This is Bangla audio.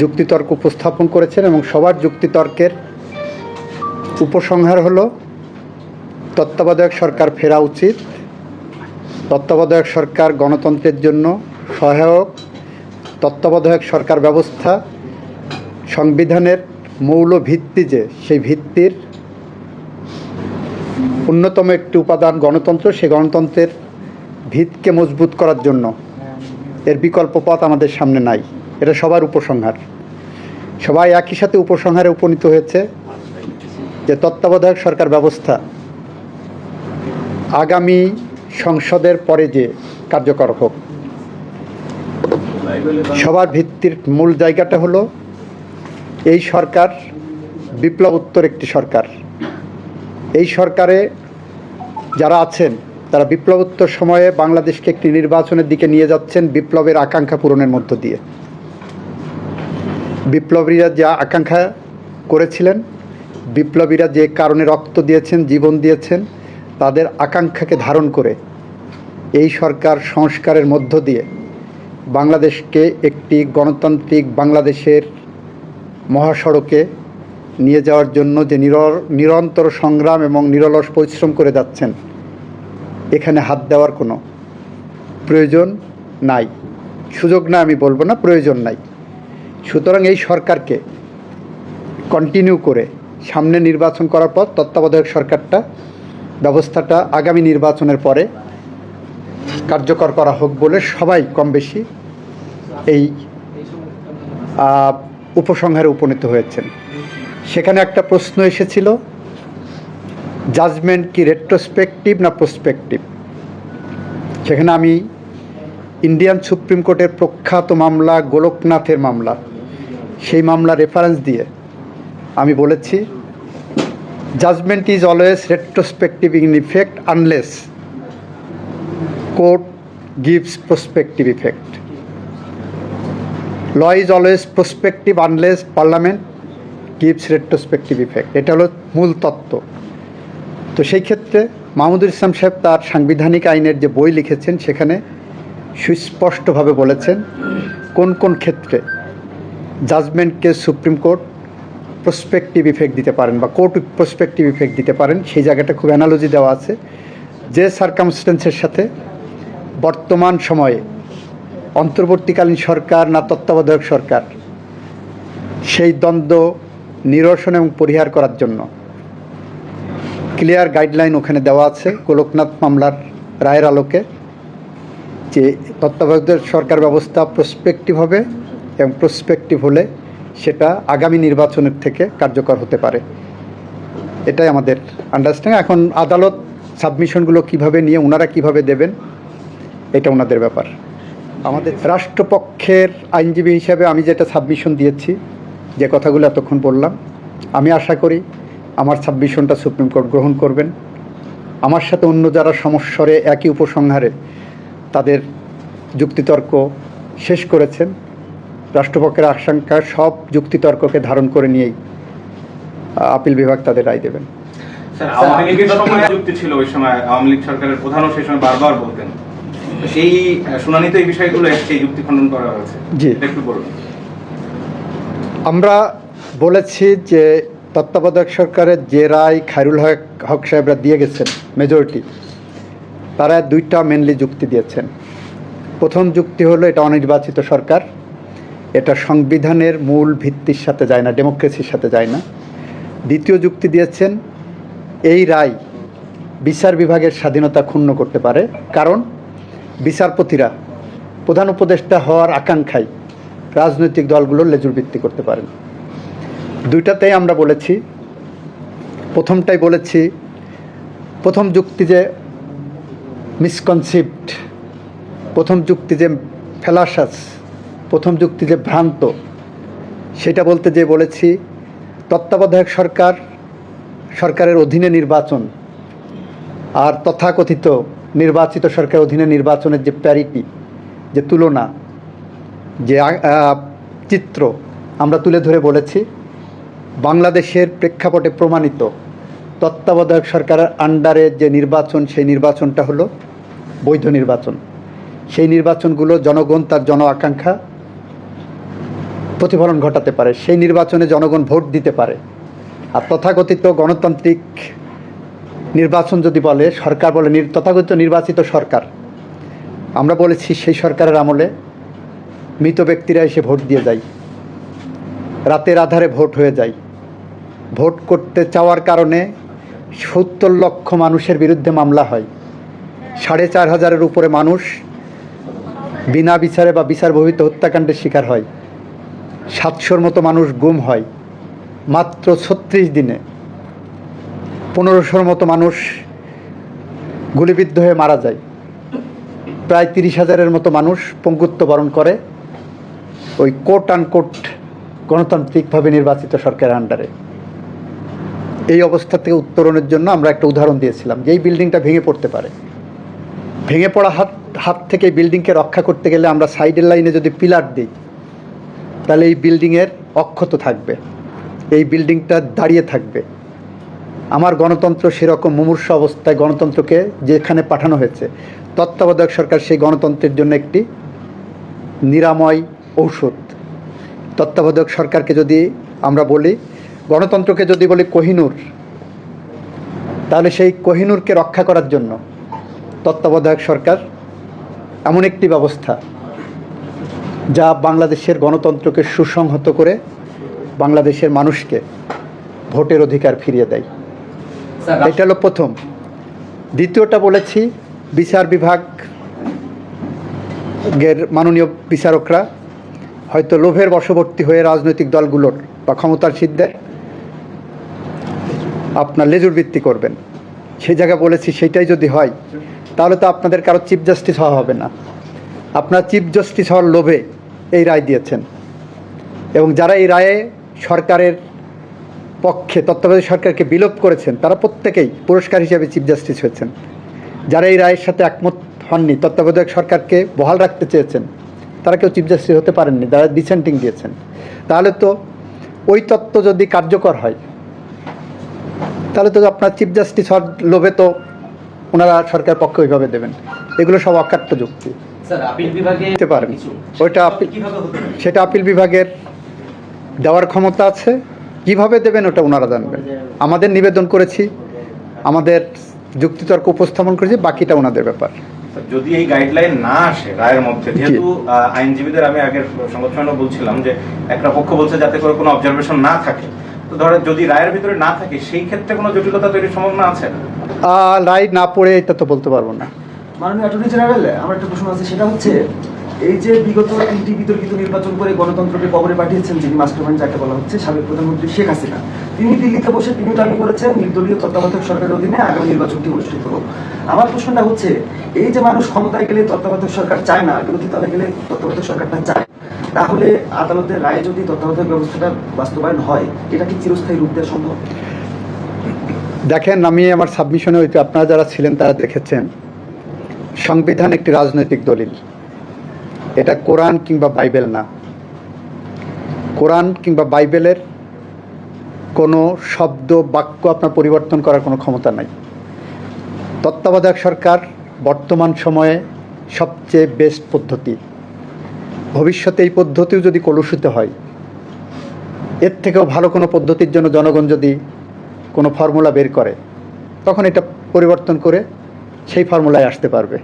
যুক্তিতর্ক উপস্থাপন করেছেন এবং সবার যুক্তিতর্কের উপসংহার হল, তত্ত্বাবধায়ক সরকার ফেরা উচিত, তত্ত্বাবধায়ক সরকার গণতন্ত্রের জন্য সহায়ক, তত্ত্বাবধায়ক সরকার ব্যবস্থা, সংবিধানের মৌল ভিত্তি যে, সেই ভিত্তির অন্যতম একটি উপাদান গণতন্ত্র, সেই গণতন্ত্রের ভিতকে মজবুত করার জন্য। এর বিকল্প পথ আমাদের সামনে নাই। এটা সবার উপসংহার। সবাই একই সাথে উপসংহারে উপনীত হয়েছে যে তত্ত্বাবধায়ক সরকার ব্যবস্থা আগামী সংসদের পরে যে কার্যকর হোক। সবার ভিত্তির মূল জায়গাটা হলো এই সরকার বিপ্লব উত্তর একটি সরকার। এই সরকারে যারা আছেন, তারা বিপ্লবোত্তর সময়ে বাংলাদেশকে একটি নির্বাচনের দিকে নিয়ে যাচ্ছেন বিপ্লবের আকাঙ্ক্ষা পূরণের মধ্য দিয়ে। বিপ্লবীরা যা আকাঙ্ক্ষা করেছিলেন, বিপ্লবীরা যে কারণে রক্ত দিয়েছেন, জীবন দিয়েছেন, তাদের আকাঙ্ক্ষাকে ধারণ করে এই সরকার সংস্কারের মধ্য দিয়ে বাংলাদেশকে একটি গণতান্ত্রিক বাংলাদেশের মহাসড়কে নিয়ে যাওয়ার জন্য যে নির- নিরন্তর সংগ্রাম এবং নিরলস পরিশ্রম করে যাচ্ছেন, এখানে হাত দেওয়ার কোনো প্রয়োজন নাই। সুযোগ না আমি বলব না, প্রয়োজন নাই। সুতরাং এই সরকারকে কন্টিনিউ করে সামনে নির্বাচন করার পর তত্ত্বাবধায়ক সরকারটা, ব্যবস্থাটা আগামী নির্বাচনের পরে কার্যকর করা হোক বলে সবাই কম বেশি এই উপসংহারে উপনীত হয়েছেন। সেখানে একটা প্রশ্ন এসেছিল জাজমেন্ট কি রেট্রোস্পেকটিভ না প্রসপেকটিভ সেখানে আমি ইন্ডিয়ান সুপ্রিম কোর্টের প্রখ্যাত মামলা, গোলকনাথের মামলা সেই মামলা রেফারেন্স দিয়ে আমি বলেছি judgment is always retrospective in effect unless court gives prospective effect law is always prospective unless parliament gives retrospective effect এটা হলো মূল তত্ত্ব। তো সেই ক্ষেত্রে মাহমুদুল ইসলাম সাহেব তার সাংবিধানিক আইনের যে বই লিখেছেন, সেখানে সুস্পষ্টভাবে বলেছেন কোন কোন ক্ষেত্রে জাজমেন্টকে সুপ্রিম কোর্ট প্রসপেক্টিভ ইফেক্ট দিতে পারেন বা কোর্ট প্রসপেক্টিভ ইফেক্ট দিতে পারেন, সেই জায়গাটা খুব অ্যানালজি দেওয়া আছে। যে সার্কামস্টেন্সের সাথে বর্তমান সময়ে অন্তর্বর্তীকালীন সরকার না তত্ত্বাবধায়ক সরকার, সেই দ্বন্দ্ব, নিরসন এবং পরিহার করার জন্য ক্লিয়ার গাইডলাইন ওখানে দেওয়া আছে গোলকনাথ মামলার রায়ের আলোকে যে তত্ত্বাবধায়ক সরকার ব্যবস্থা প্রসপেক্টিভ হবে এবং প্রসপেক্টিভ হলে সেটা আগামী নির্বাচনের থেকে কার্যকর হতে পারে। এটাই আমাদের আন্ডারস্ট্যান্ডিং এখন আদালত সাবমিশনগুলো কীভাবে নিয়ে ওনারা কীভাবে দেবেন, এটা ওনাদের ব্যাপার। আমাদের রাষ্ট্রপক্ষের আইনজীবী হিসাবে আমি যেটা সাবমিশন দিয়েছি, যে কথাগুলো এতক্ষণ বললাম, আমি আশা করি আমার সাবমিশনটা সুপ্রিম কোর্ট গ্রহণ করবেন। আমার সাথে অন্য যারা সমস্বরে একই উপসংহারে তাদের যুক্তিতর্ক শেষ করেছেন রাষ্ট্রপক্ষের আশঙ্কা সব যুক্তিতর্ককে ধারণ করে নিয়েই আপিল বিভাগ তাদের রায় দেবেন। আওয়ামী লীগের সময় যুক্তি ছিল ওই সময় আওয়ামী লীগ সরকারের প্রধানও সেই সময় বারবার বলতেন। সেই শুনানিতে এই বিষয়গুলো এসছে যুক্তি খণ্ডন করা হয়েছে। জি। একটু বলুন। আমরা বলেছি যে তত্ত্বাবধায়ক সরকারের যে রায় খায়রুল হক হক সাহেবরা দিয়ে গেছেন মেজরিটি তারা দুইটা মেনলি যুক্তি দিয়েছেন। প্রথম যুক্তি হলো এটা অনির্বাচিত সরকার এটা সংবিধানের মূল ভিত্তির সাথে যায় না, ডেমোক্রেসির সাথে যায় না। দ্বিতীয় যুক্তি দিয়েছেন, এই রায় বিচার বিভাগের স্বাধীনতা ক্ষুণ্ণ করতে পারে, কারণ বিচারপতিরা প্রধান উপদেষ্টা হওয়ার আকাঙ্ক্ষায় রাজনৈতিক দলগুলোর লেজুর ভিত্তি করতে পারেন দুইটাতেই আমরা বলেছি, প্রথমটাই বলেছি, প্রথম যুক্তি যে মিসকনসিপ্ট প্রথম যুক্তি যে ফেলাসাস প্রথম যুক্তি যে ভ্রান্ত, সেটা বলতে যে বলেছি, তত্ত্বাবধায়ক সরকার, সরকারের অধীনে নির্বাচন আর তথাকথিত নির্বাচিত সরকারের অধীনে নির্বাচনের যে প্যারিটি, যে তুলনা, যে চিত্র আমরা তুলে ধরে বলেছি, বাংলাদেশের প্রেক্ষাপটে প্রমাণিত তত্ত্বাবধায়ক সরকারের আন্ডারে যে নির্বাচন, সেই নির্বাচনটা হলো বৈধ নির্বাচন। সেই নির্বাচনগুলো জনগণ তার জন আকাঙ্ক্ষা প্রতিফলন ঘটাতে পারে, সেই নির্বাচনে জনগণ ভোট দিতে পারে। আর তথাকথিত গণতান্ত্রিক নির্বাচন যদি বলে, সরকার বলে তথাকথিত নির্বাচিত সরকার, আমরা বলেছি সেই সরকারের আমলে মৃত ব্যক্তিরা এসে ভোট দিয়ে যায়। রাতের আধারে ভোট হয়ে যায়। ভোট করতে চাওয়ার কারণে সত্তর লক্ষ মানুষের বিরুদ্ধে মামলা হয়। সাড়ে চার হাজারের উপরে মানুষ বিনা বিচারে বা বিচার বহিত হত্যাকাণ্ডের শিকার হয়। সাতশোর মতো মানুষ গুম হয় মাত্র ছত্রিশ দিনে। পনেরোশোর মতো মানুষ গুলিবিদ্ধ হয়ে মারা যায়। প্রায় তিরিশ হাজারের মতো মানুষ পঙ্গুত্ব বরণ করে ওই কোট কোট গণতান্ত্রিকভাবে নির্বাচিত সরকারের আন্ডারে এই অবস্থা থেকে উত্তরণের জন্য আমরা একটা উদাহরণ দিয়েছিলাম যে এই বিল্ডিংটা ভেঙে পড়তে পারে। ভেঙে পড়া হাত হাত থেকে বিল্ডিংকে রক্ষা করতে গেলে আমরা সাইডের লাইনে যদি পিলার দিই তাহলে এই বিল্ডিংয়ের অক্ষত থাকবে। এই বিল্ডিংটা দাঁড়িয়ে থাকবে। আমার গণতন্ত্র সেরকম মুমূর্ষ অবস্থায় গণতন্ত্রকে যেখানে পাঠানো হয়েছে, তত্ত্বাবধায়ক সরকার সেই গণতন্ত্রের জন্য একটি নিরাময় ঔষধ। তত্ত্বাবধায়ক সরকারকে যদি আমরা বলি, গণতন্ত্রকে যদি বলি কোহিনূর, তাহলে সেই কোহিনূরকে রক্ষা করার জন্য তত্ত্বাবধায়ক সরকার এমন একটি ব্যবস্থা যা বাংলাদেশের গণতন্ত্রকে সুসংহত করে বাংলাদেশের মানুষকে ভোটের অধিকার ফিরিয়ে দেয়। এটা হলো প্রথম। দ্বিতীয়টা বলেছি বিচার বিভাগ এর মাননীয় বিচারকরা হয়তো লোভের বশবর্তী হয়ে রাজনৈতিক দলগুলোর বা ক্ষমতার সিদ্ধের আপনার লেজুর ভিত্তি করবেন। সেই জায়গায় বলেছি সেটাই যদি হয় তাহলে তো আপনাদের কারও চিফ জাস্টিস হওয়া হবে না। আপনার চিফ জাস্টিস হওয়ার লোভে এই রায় দিয়েছেন। এবং যারা এই রায়ে সরকারের পক্ষে, তত্ত্বাবধায়ক সরকারকে বিলোপ করেছেন, তারা প্রত্যেকেই পুরস্কার হিসেবে চিফ জাস্টিস হয়েছেন। যারা এই রায়ের সাথে একমত হননি, তত্ত্বাবধায়ক সরকারকে বহাল রাখতে চেয়েছেন, তারা কেউ চিফ জাস্টিস হতে পারেননি যারা ডিসেন্টিং দিয়েছেন। তাহলে তো ওই তত্ত্ব যদি কার্যকর হয়, তাহলে তো আপনার চিফ জাস্টিস হওয়ার লোভে তো ওনারা সরকার পক্ষে ওইভাবে দেবেন। এগুলো সব অকাট্য যুক্তি। দিতে পারেন ওইটা সেটা আপিল বিভাগের দেওয়ার ক্ষমতা আছে। কীভাবে দেবেন ওটা ওনারা জানবেন। আমাদের নিবেদন করেছি আমাদের যুক্তিতর্ক উপস্থাপন করেছি বাকিটা ওনাদের ব্যাপার। যদি এই গাইডলাইন না আসে রায়ের মধ্যে যেহেতু আহ, আইনজীবীদের আমি আগের সংগঠনে বলছিলাম যে একটা পক্ষ বলছে যাতে করে কোনো অবজারভেশন না থাকে। তো ধরো যদি রায়ের ভিতরে না থাকে সেই ক্ষেত্রে কোনো জটিলতা তৈরির সম্ভাবনা আছে? রায় না পড়ে এটা তো বলতে পারব না। মাননীয় অ্যাটর্নি জেনারেল আমার একটা প্রশ্ন আছে, সেটা হচ্ছে, এই যে বিগত তিনটি বিতর্কিত নির্বাচন করে গণতন্ত্রকে কবরে পাঠিয়েছেন যিনি মাস্টারমাইন্ড, যাকে বলা হচ্ছে সাবেক প্রধানমন্ত্রী শেখ হাসিনা, তিনি দিল্লিতে বসে তিনি দাবি করেছেন নির্দলীয় তত্ত্বাবধায়ক সরকারের অধীনে আগামী নির্বাচনটি অনুষ্ঠিত হোক। আমার প্রশ্নটা হচ্ছে, এই যে মানুষ ক্ষমতায় গেলে তত্ত্বাবধায়ক সরকার চায় না, বিরোধী দলে গেলে তত্ত্বাবধায়ক সরকারটা চায়, তাহলে আদালতের রায়ে যদি তত্ত্বাবধায়ক ব্যবস্থাটা বাস্তবায়ন হয়, এটা কি চিরস্থায়ী রূপ দেওয়া সম্ভব? দেখেন, আমি আমার সাবমিশনে হইতে আপনারা যারা ছিলেন তারা দেখেছেন। সংবিধান একটি রাজনৈতিক দলিল। এটা কোরআন কিংবা বাইবেল না। কোরআন কিংবা বাইবেলের কোনো শব্দ, বাক্য আপনার পরিবর্তন করার কোনো ক্ষমতা নাই। তত্ত্বাবধায়ক সরকার বর্তমান সময়ে সবচেয়ে বেস্ট পদ্ধতি। ভবিষ্যতে এই পদ্ধতিও যদি কলুষিত হয়, এর থেকেও ভালো কোনো পদ্ধতির জন্য জনগণ যদি কোনো ফর্মুলা বের করে, তখন এটা পরিবর্তন করে সেই ফর্মুলায় আসতে পারবে।